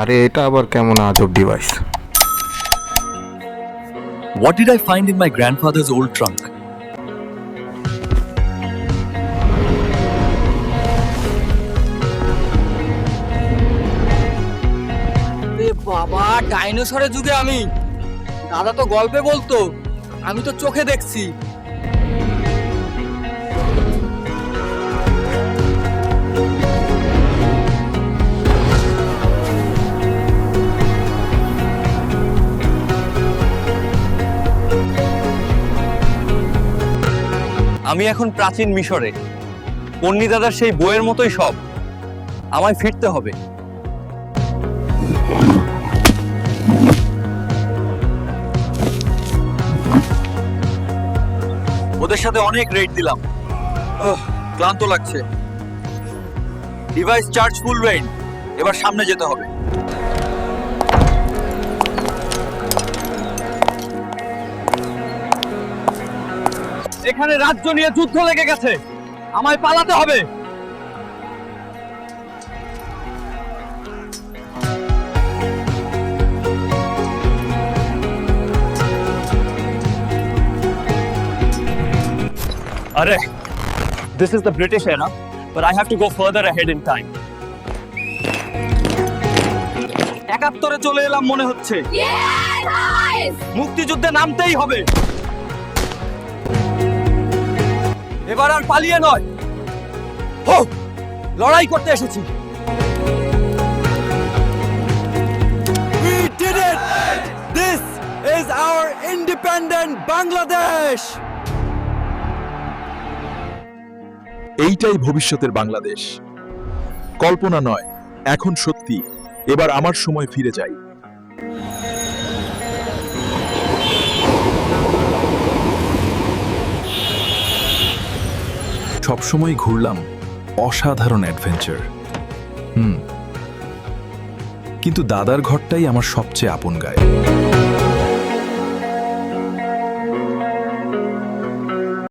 আরে এটা আবার কেমন আজব device What did I find in my grandfather's old trunk? বাবা ডাইনোসরের যুগে আমি। দাদা তো গল্পে বলতো আমি তো চোখে দেখছি। আমি এখন প্রাচীন মিশরে। পন্নী দাদার সেই বইয়ের মতোই সব। আমায় ফিরতে হবে। ওদের সাথে অনেক রেট দিলাম। ক্লান্ত লাগছে। ডিভাইস চার্জ ফুল রেইন। এবার সামনে যেতে হবে। এখানে রাজ্য নিয়ে যুদ্ধ লেগে গেছে। আমায় পালাতে হবে। আরে this is the British era but I have to go further ahead in time. একাত্তরে চলে এলাম মনে হচ্ছে। মুক্তিযুদ্ধে নামতেই হবে। এবার আর পালিয়ে নয়। হো, লড়াই করতে এসেছি। Is our independent! এইটাই ভবিষ্যতের বাংলাদেশ। কল্পনা নয়, এখন সত্যি। এবার আমার সময় ফিরে যাই সবসময় ঘুরলাম অসাধারণ অ্যাডভেঞ্চার। হুম। কিন্তু দাদার ঘরটাই আমার সবচেয়ে আপন গায়ে।